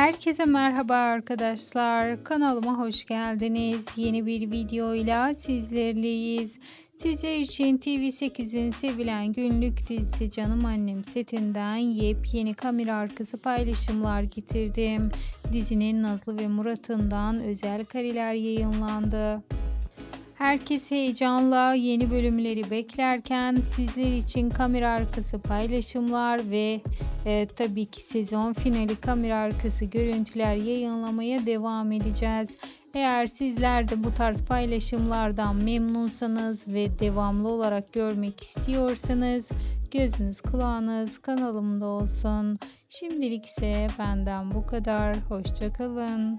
Herkese merhaba arkadaşlar. Kanalıma hoş geldiniz. Yeni bir videoyla sizlerleyiz. Sizler için TV8'in sevilen günlük dizisi Canım Annem setinden yepyeni kamera arkası paylaşımlar getirdim. Dizinin Nazlı ve Murat'ından özel kareler yayınlandı. Herkes heyecanla yeni bölümleri beklerken sizler için kamera arkası paylaşımlar ve e, tabii ki sezon finali kamera arkası görüntüler yayınlamaya devam edeceğiz. Eğer sizler de bu tarz paylaşımlardan memnunsanız ve devamlı olarak görmek istiyorsanız gözünüz kulağınız kanalımda olsun. Şimdilik ise benden bu kadar. Hoşçakalın.